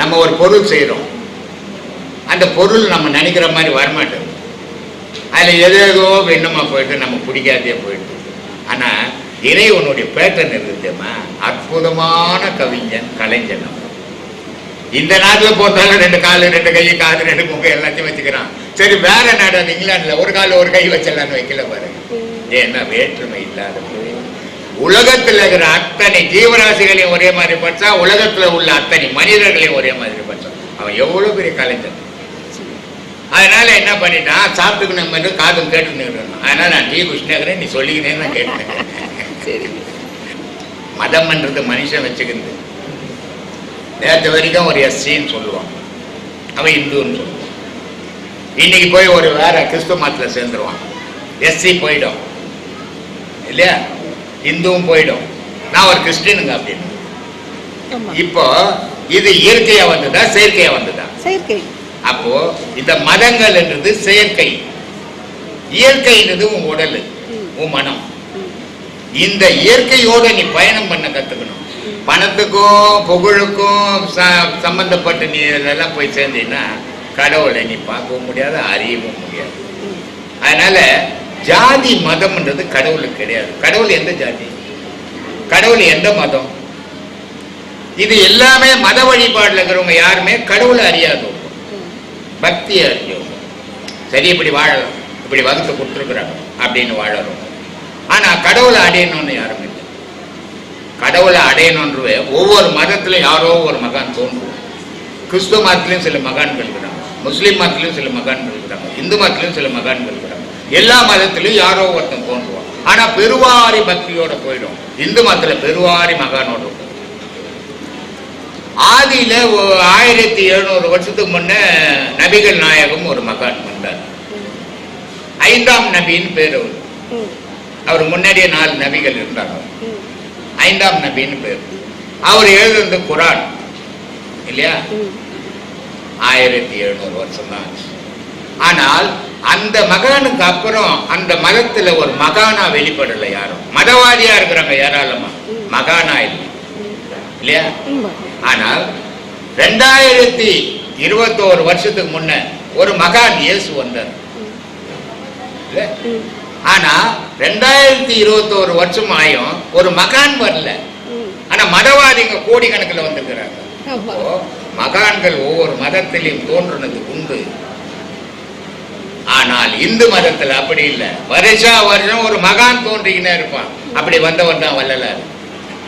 நம்ம ஒரு பொருள் செய்கிறோம் அந்த பொருள் நம்ம நினைக்கிற மாதிரி வரமாட்டேங்குது. அதில் எது ஏதோ எண்ணமாக போயிட்டு நம்ம பிடிக்காதே போயிட்டு. ஆனால் இறைவனுடைய பேட்டர்ன் இருக்குதுமா அற்புதமான கவிஞன் கலைஞன் இந்த நாட்டில் போட்டாலும் ரெண்டு காலு ரெண்டு கை காது ரெண்டு முகம் எல்லாத்தையும் வச்சுக்கிறான். சரி வேற நாடு அது இங்கிலாந்துல ஒரு கால் ஒரு கை வச்சிடலான்னு வைக்கல பாருங்க ஏன்னா வேற்றுமை இல்லாத உலகத்தில் இருக்கிற அத்தனை ஜீவராசிகளையும் ஒரே மாதிரி படிச்சா உலகத்துல உள்ள அத்தனை மனிதர்களையும் ஒரே மாதிரி படிச்சான் அவன் எவ்வளவு பெரிய கலைஞன்? அதனால என்ன பண்ணிட்டான்? சாப்பிட்டுக்கணும் மாதிரி காதும் கேட்டுன்னு அதனால நான் டீ. குஷ்ணேக்கிறேன் நீ சொல்லிக்கினேன்னு நான் கேட்டேன். சரி. மதம்ன்றது மனுஷன் வச்சுக்கிறது நேற்று வரைக்கும் ஒரு எஸ்சின்னு சொல்லுவான். அவன் இந்துன்னு சொல்லுவான். இன்னைக்கு போய் ஒரு வேற கிறிஸ்துவ மதத்தில் சேர்ந்துருவான். எஸ்சி போயிடும். இல்லையா? இந்துவும் போயிடும். நான் ஒரு கிறிஸ்டினுங்க அப்படின்னு. இப்போ இது இயற்கையா வந்ததா செயற்கையா வந்ததா? செயற்கை. அப்போ இந்த மதங்கள் என்றது செயற்கை. இயற்கைன்றது உன் உடல். உன் மனம். இந்த இயற்கையோட நீ பயணம் பண்ண கத்துக்கணும். பணத்துக்கும் புகழுக்கும் சம்பந்தப்பட்ட நீ இதெல்லாம் போய் சேர்ந்தீங்கன்னா கடவுளை நீ பார்க்கவும் முடியாது அறியவும் முடியாது. அதனால ஜாதி மதம்ன்றது கடவுளுக்கு கிடையாது. கடவுள் எந்த ஜாதி? கடவுள் எந்த மதம்? இது எல்லாமே மத வழிபாடுல இருக்கிறவங்க யாருமே கடவுளை அறியாதவங்க. பக்தி அறிஞ்சவங்க. சரி இப்படி வாழலாம். இப்படி வகுத்து கொடுத்துருக்குறாங்க அப்படின்னு வாழறோம். ஆனா கடவுளை அடையணும்னு யாரும் இல்லை. கடவுளை அடையணுன்றவே ஒவ்வொரு மதத்திலும் யாரோ ஒரு மகான் தோன்றுவோம் கிறிஸ்துவ மதத்திலையும் சில மகான்கள் இருக்கிறாங்க. முஸ்லீம் மதத்திலையும் சில மகான்கள் இருக்கிறாங்க. இந்து மதத்திலையும் சில மகான்கள் இருக்கிறாங்க. எல்லா மதத்திலையும் யாரோ ஒருத்தன் தோன்றுவான். ஆனா பெருவாரி பக்தியோட போயிடும். இந்து மதத்துல பெருவாரி மகானோட ஆதியில ஆயிரத்தி எழுநூறு வருஷத்துக்கு முன்ன நபிகள் நாயகம் ஒரு மகான் வந்தார். ஐந்தாம் நபின்னு பேர் அவர். அவர் முன்னாடியே நாலு நபிகள் இருந்தாங்க ஐந்தாம் நபின்னு பேர். அவர் எழுதுனது குரான். இல்லையா? ஆயிரத்தி எழுநூறு வருஷம் தான் ஆச்சு. ஆனால் அந்த மகானுக்கு அப்புறம் அந்த மதத்துல ஒரு மகானா வெளிப்படல யாரும் மதவாதியா இருக்கிறாங்க ஏராளமா. மகானா இல்லை. இல்லையா? ஆனால் ரெண்டாயிரத்தி இருபத்தோரு வருஷத்துக்கு முன்ன ஒரு மகான் இயேசு வந்தார். ஆனா ரெண்டாயிரத்தி இருபத்தோரு வருஷம் ஆயும் ஒரு மகான் வரல. ஆனா மதவாதிங்க கோடிக்கணக்கில் வந்திருக்கிறாங்க. மகான்கள் ஒவ்வொரு மதத்திலையும் தோன்றுனது உண்டு. ஆனால் இந்து மதத்துல அப்படி இல்லை. வருஷா வருஷம் ஒரு மகான் தோன்றிக்கினே இருப்பான். அப்படி வந்தவர் தான் வள்ளலார்.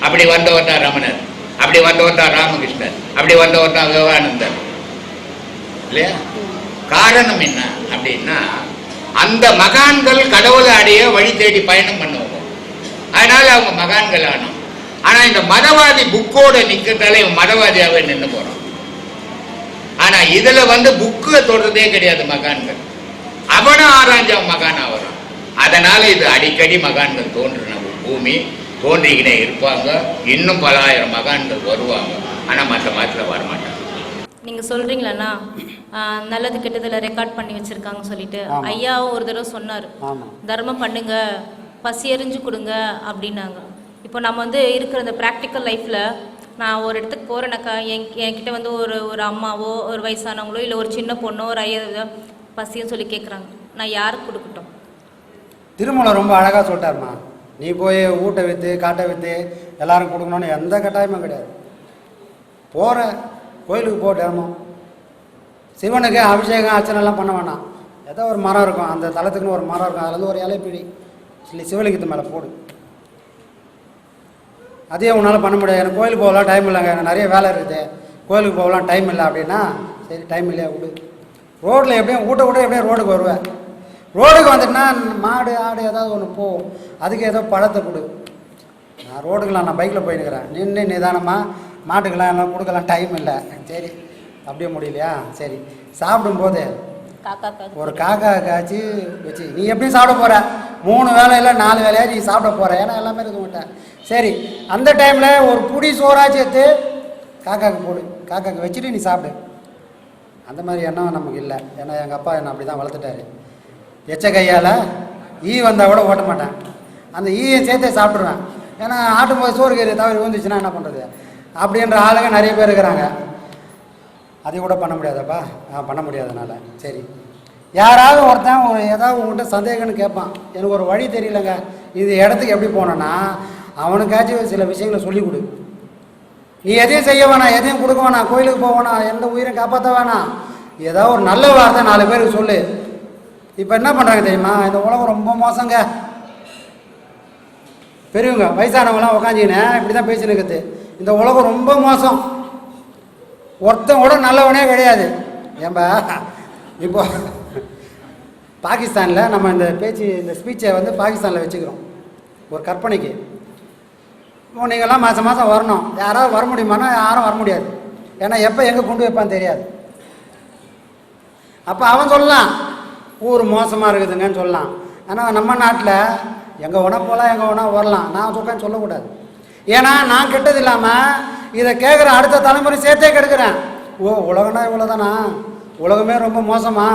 அப்படி வந்தவர் தான் ரமணர். அப்படி வந்தவர் தான் ராமகிருஷ்ணர். அப்படி வந்தவர் தான் விவேகானந்தர். இல்லையா? காரணம் என்ன அப்படின்னா அந்த மகான்கள் கடவுளை அடைய வழி தேடி பயணம் பண்ணுவாங்க. அதனால அவங்க மகான்கள் ஆனோம். ஆனா இந்த மதவாதி புக்கோட நிக்கிறதால இவன் மதவாதியாவே நின்று போறான். ஆனா இதுல வந்து புக்கு தொடுறதே கிடையாது மகான்கள். அவனும் ஆராய்ஞ்சவன் மகானா வரான் அதனால இது அடிக்கடி மகான்கள் தோன்றின பூமி. தோன்றிக்கினே இருப்பாங்க. இன்னும் பல ஆயிரம் மகான்கள் வருவாங்க. ஆனா மற்ற மதத்துல வரமாட்டாங்க. நீங்கள் சொல்கிறீங்களண்ணா நல்லது கெட்டதில் ரெக்கார்ட் பண்ணி வச்சுருக்காங்க சொல்லிட்டு. ஐயாவும் ஒரு தடவை சொன்னார். தர்மம் பண்ணுங்க. பசி எறிஞ்சு கொடுங்க. அப்படின்னாங்க. இப்போ நம்ம வந்து இருக்கிற இந்த ப்ராக்டிக்கல் லைஃப்பில் நான் ஒரு இடத்துக்கு போகிறேனாக்கா என் என்கிட்ட வந்து ஒரு ஒரு அம்மாவோ ஒரு வயசானவங்களோ இல்லை ஒரு சின்ன பொண்ணோ ஒரு ஐயா பசின்னு சொல்லி கேட்குறாங்க நான் யாருக்கு கொடுக்கட்டும்? திருமலை ரொம்ப அழகாக சொல்லிட்டாருமா. நீ போய் ஊட்ட விற்று காட்டை விற்று எல்லாரும் கொடுக்கணும்னு எந்த கட்டாயமும் கிடையாது. போகிற கோயிலுக்கு போ தினமும். சிவனுக்கு அபிஷேகம் அர்ச்சனைலாம் பண்ண வேணாம். ஏதோ ஒரு மரம் இருக்கும். அந்த தலத்துக்குன்னு ஒரு மரம் இருக்கும். அதுலேருந்து ஒரு இலைப்பிடி இல்லை சிவலிங்கத்து மேலே போடு. அதே உன்னால் பண்ண முடியாது. எனக்கு கோயிலுக்கு போகலாம் டைம் இல்லைங்க. எனக்கு நிறைய வேலை இருக்குது. கோயிலுக்கு போகலாம் டைம் இல்லை அப்படின்னா சரி டைம் இல்லையா விடு. ரோட்டில் எப்படியும் ஊட்ட கூட எப்படியும் ரோடுக்கு வருவேன். ரோடுக்கு வந்துட்டுனா மாடு ஆடு ஏதாவது ஒன்று போகும் அதுக்கு ஏதோ பழத்தை கொடு. நான் ரோடுக்கெல்லாம் நான் பைக்கில் போயினுக்கிறேன் நின்று நிதானமாக மாட்டுக்கெல்லாம் எல்லாம் கொடுக்கலாம் டைம் இல்லை. சரி அப்படியே முடியலையா? சரி சாப்பிடும்போது ஒரு காக்கா காய்ச்சி வச்சு நீ எப்படியும் சாப்பிட போகிற மூணு வேலையில நாலு வேலையா நீ சாப்பிட போகிற ஏன்னா எல்லாமே இருக்க மாட்டேன். சரி அந்த டைமில் ஒரு புடி சோறாச்சு எடுத்து காக்காக்கு போடு. காக்காக்கு வச்சுட்டு நீ சாப்பிடு. அந்த மாதிரி எண்ணம் நமக்கு இல்லை. ஏன்னா எங்கள் அப்பா என்னை அப்படி தான் வளர்த்துட்டாரு. எச்ச கையால் ஈ வந்தால் கூட ஓட்ட மாட்டேன். அந்த ஈயை சேர்த்தே சாப்பிட்ருவேன் ஏன்னா ஆட்டும் போது சோறு கறி தவறி விழுந்துச்சுன்னா என்ன பண்ணுறது அப்படின்ற ஆளுங்க நிறைய பேர் இருக்கிறாங்க. அது கூட பண்ண முடியாதப்பா. ஆ பண்ண முடியாதனால சரி. யாராவது ஒருத்தன் ஒரு ஏதாவது உங்கள்கிட்ட சந்தேகம்னு கேட்பான். எனக்கு ஒரு வழி தெரியலங்க. இது இடத்துக்கு எப்படி போனேன்னா அவனுக்காச்சும் சில விஷயங்களை சொல்லிக் கொடு. நீ எதையும் செய்ய வேணாம் எதையும் கொடுக்க வேணாம் கோயிலுக்கு போக வேணாம் எந்த உயிரையும் காப்பாற்ற வேணாம். ஏதாவது ஒரு நல்ல வார்த்தை நாலு பேருக்கு சொல்லு. இப்போ என்ன பண்ணுறாங்க தெரியுமா? இந்த உலகம் ரொம்ப மோசங்க. பெரியவங்க வயசானவங்களாம் உக்காஞ்சின்னு இப்படி தான் பேசினுக்குது இந்த உலகம் ரொம்ப மோசம். ஒருத்தன் கூட நல்லவனே கிடையாது. ஏன்பா? இப்போ பாகிஸ்தானில் நம்ம இந்த பேச்சு இந்த ஸ்பீச்சை வந்து பாகிஸ்தானில் வச்சுக்கிறோம். ஒரு கற்பனைக்கு. நீங்கள்லாம் மாதம் மாதம் வரணும். யாராவது வர முடியுமானா யாரும் வர முடியாது. ஏன்னா எப்போ எங்கே கொண்டு வைப்பான்னு தெரியாது. அப்போ அவன் சொல்லலாம். ஊர் மோசமாக இருக்குதுங்கன்னு சொல்லலாம். ஆனால் நம்ம நாட்டில் எங்கே வேணா போகலாம் எங்கே வேணா வரலாம். நான் சொல்கிறேன் சொல்லக்கூடாது. ஏன்னா நான் கெட்டது இல்லாமல் இதை கேட்குற அடுத்த தலைமுறை சேர்த்தே கெடுக்கிறேன். ஓ உலகம்னா இவ்வளோதானா உலகமே ரொம்ப மோசமா?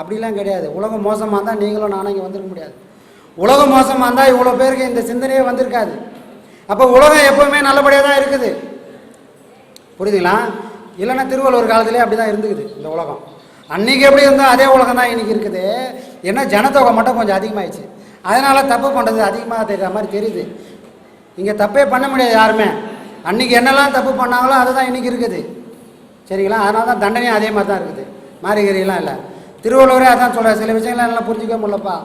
அப்படிலாம் கிடையாது. உலகம் மோசமாக இருந்தால் நீங்களும் நானும் இங்கே வந்துருக்க முடியாது. உலகம் மோசமாக இருந்தால் இவ்வளோ பேருக்கு இந்த சிந்தனையே வந்திருக்காது. அப்போ உலகம் எப்போவுமே நல்லபடியாக தான் இருக்குது. புரியுதுங்களா? இல்லைன்னா திருவள்ளுவர் காலத்திலே அப்படி தான் இருந்துக்குது இந்த உலகம். அன்றைக்கி எப்படி இருந்தால் அதே உலகம் தான் இன்றைக்கி இருக்குது. ஏன்னா ஜனத்தொகை மட்டும் கொஞ்சம் அதிகமாகிடுச்சு அதனால் தப்பு பண்ணுறது அதிகமாக தெரிகிற மாதிரி தெரியுது. இங்கே தப்பே பண்ண முடியாது யாருமே. அன்றைக்கி என்னெல்லாம் தப்பு பண்ணாங்களோ அதுதான் இன்றைக்கி இருக்குது. சரிங்களா? அதனால தான் தண்டனையும் அதே மாதிரி தான் இருக்குது. மாறிகறியெல்லாம் இல்லை. திருவள்ளுவரே அதான் சொல்கிறார் சில விஷயங்கள்லாம் எல்லாம் புரிஞ்சிக்க முடியலப்பா.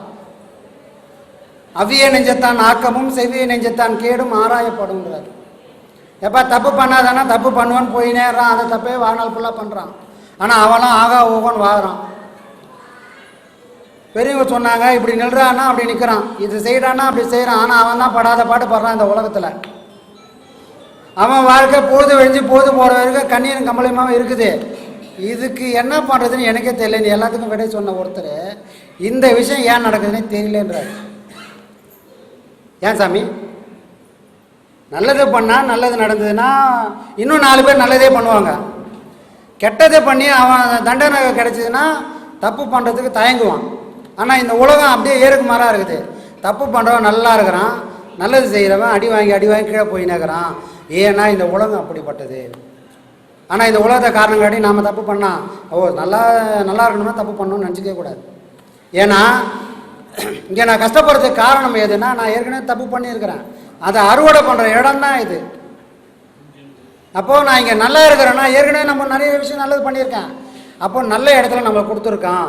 அவ்விய நெஞ்சத்தான் ஆக்கமும் செவ்விய நெஞ்சத்தான் கேடும் ஆராயப்படுங்கிறார் எப்போ தப்பு பண்ணாதானா தப்பு பண்ணுவான்னு போய் நேர்றான் அந்த தப்பே வாழ்நாள் ஃபுல்லாக பண்ணுறான் ஆனால் அவனும் ஆகா ஓகோன்னு வாழ்கிறான் பெரியவங்க சொன்னாங்க இப்படி நில்றான்னா அப்படி நிற்கிறான் இது செய்கிறான்னா அப்படி செய்கிறான் ஆனால் அவன் தான் படாத பாட்டு படுறான் இந்த உலகத்தில். அவன் வாழ்க்கை பொழுது வெழிஞ்சு பொழுது போகிற வரைக்கும் கண்ணீரும் கம்பளியமாக இருக்குது. இதுக்கு என்ன பண்ணுறதுன்னு எனக்கே தெரியல. நீ எல்லாத்துக்கும் விடை சொன்ன ஒருத்தர் இந்த விஷயம் ஏன் நடக்குதுன்னு தெரியலன்றார். ஏன் சாமி? நல்லது பண்ணால் நல்லது நடந்ததுன்னா இன்னும் நாலு பேர் நல்லதே பண்ணுவாங்க. கெட்டதை பண்ணி அவன் தண்டனை கிடைச்சதுன்னா தப்பு பண்ணுறதுக்கு தயங்குவான். ஆனால் இந்த உலகம் அப்படியே ஏறுக்கு மாறாக இருக்குது. தப்பு பண்ணுறவன் நல்லா இருக்கிறான் நல்லது செய்கிறவன் அடி வாங்கி அடி வாங்கி கீழே போய் நிற்கிறான் ஏன்னா இந்த உலகம் அப்படிப்பட்டது. ஆனால் இந்த உலகத்தை காரணம் காட்டி நாம் தப்பு பண்ணால் ஓ நல்லா நல்லா இருக்கணும்னா தப்பு பண்ணணும்னு நினச்சிக்கவே கூடாது. ஏன்னா இங்கே நான் கஷ்டப்படுறதுக்கு காரணம் எதுன்னா நான் ஏற்கனவே தப்பு பண்ணியிருக்கிறேன். அதை அறுவடை பண்ணுற இடம் தான் இது. அப்போது நான் இங்கே நல்லா இருக்கிறேன்னா ஏற்கனவே நம்ம நிறைய விஷயம் நல்லது பண்ணியிருக்கேன். அப்போ நல்ல இடத்துல நம்ம கொடுத்துருக்கான்.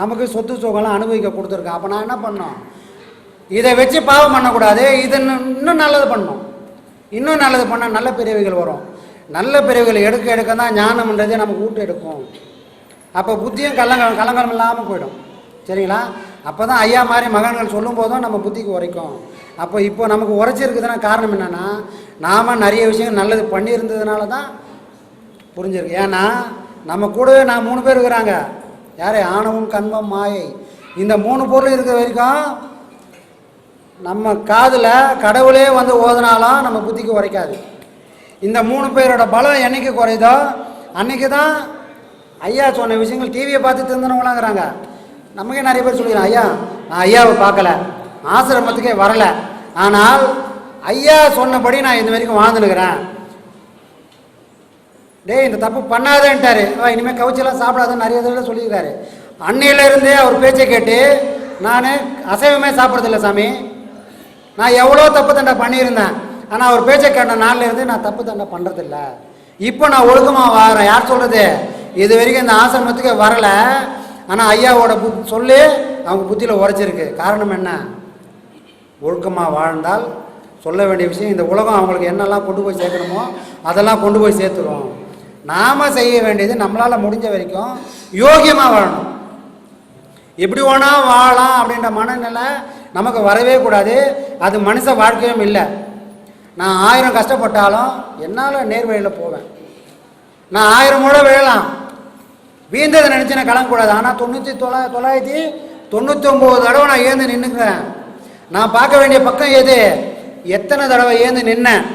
நமக்கு சொத்து சுகம்லாம் அனுபவிக்க கொடுத்துருக்கான். அப்போ நான் என்ன பண்ணோம் இதை வச்சு பாவம் பண்ணக்கூடாது. இது இன்னும் நல்லது பண்ணணும். இன்னும் நல்லது பண்ணால் நல்ல பிறவிகள் வரும். நல்ல பிறவிகள் எடுக்க எடுக்க தான் ஞானம்ன்றதே நமக்கு ஊட்டு எடுக்கும். அப்போ புத்தியும் கலங்க கலங்கரம் இல்லாமல் போயிடும். சரிங்களா? அப்போ தான் ஐயா மாதிரி மகன்கள் சொல்லும் போதும் நம்ம புத்திக்கு உரைக்கும். அப்போ இப்போ நமக்கு உரைச்சிருக்குதுன்னா காரணம் என்னென்னா நாம் நிறைய விஷயங்கள் நல்லது பண்ணியிருந்ததுனால தான் புரிஞ்சிருக்கு. ஏன்னா நம்ம கூடவே நான் மூணு பேர் இருக்கிறாங்க. யாரே? ஆணவம் கண்மம் மாயை. இந்த மூணு பொருள் இருக்கிற வரைக்கும் நம்ம காதில் கடவுளே வந்து ஓதுனாலும் நம்ம புத்திக்கு உரைக்காது. இந்த மூணு பேரோட பலம் என்றைக்கு குறையுதோ அன்னைக்கு தான் ஐயா சொன்ன விஷயங்கள் டிவியை பார்த்து திருந்தனவங்களாங்கிறாங்க நமக்கே நிறைய பேர் சொல்லிக்கிறோம் ஐயா நான் ஐயாவை பார்க்கல. ஆசிரமத்துக்கே வரல. ஆனால் ஐயா சொன்னபடி நான் இந்த வரைக்கும் வாழ்ந்துனுக்கிறேன் டேய் இந்த தப்பு பண்ணாதேன்ட்டாரு. இனிமேல் கவுச்செல்லாம் சாப்பிடாதுன்னு நிறைய தடவை சொல்லியிருக்காரு. அன்னையிலேருந்தே அவர் பேச்சை கேட்டு நான் அசைவமே சாப்பிட்றதில்ல சாமி. நான் எவ்வளோ தப்பு தண்டை பண்ணியிருந்தேன். ஆனால் அவர் பேச்சை கேட்ட நாள்லேருந்து நான் தப்பு தண்டை பண்ணுறதில்ல இப்போ நான் ஒழுக்கமாக வாரேன். யார் சொல்கிறது இது வரைக்கும் இந்த ஆசிரமத்துக்கு வரலை. ஆனால் ஐயாவோட புத் சொல்லி அவங்க புத்தியில் உரைச்சிருக்கு காரணம் என்ன? ஒழுக்கமாக வாழ்ந்தால் சொல்ல வேண்டிய விஷயம் இந்த உலகம் அவங்களுக்கு என்னெல்லாம் கொண்டு போய் சேர்க்கணுமோ அதெல்லாம் கொண்டு போய் சேர்த்துரும். நாம் செய்ய வேண்டியது நம்மளால் முடிஞ்ச வரைக்கும் யோகியமாக வாழணும். எப்படி வேணா வாழலாம் அப்படின்ற மனநிலை நமக்கு வரவே கூடாது. அது மனுஷ வாழ்க்கையும் இல்லை. நான் ஆயிரம் கஷ்டப்பட்டாலும் என்னால் நேர்வழியில் போவேன். நான் ஆயிரம் முறை விழலாம். வீழ்ந்ததை நினச்சி நான் கலங்கக்கூடாது. ஆனால் தொண்ணூற்றி தொள்ளா தொள்ளாயிரத்தி தொண்ணூற்றி ஒம்பது தடவை நான் ஏந்து நின்றுக்கிறேன் நான் பார்க்க வேண்டிய பக்கம் எது? எத்தனை தடவை ஏந்து நின்னேன்?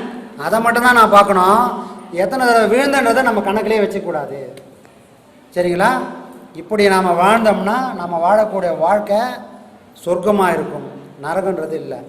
அதை மட்டும்தான் நான் பார்க்கணும். எத்தனை தடவை விழுந்தன்றதை நம்ம கணக்கிலே வச்சுக்கூடாது. சரிங்களா? இப்படி நாம் வாழ்ந்தோம்னா நம்ம வாழக்கூடிய வாழ்க்கை சொர்க்கமாக இருக்கும். நரகன்றது இல்லை.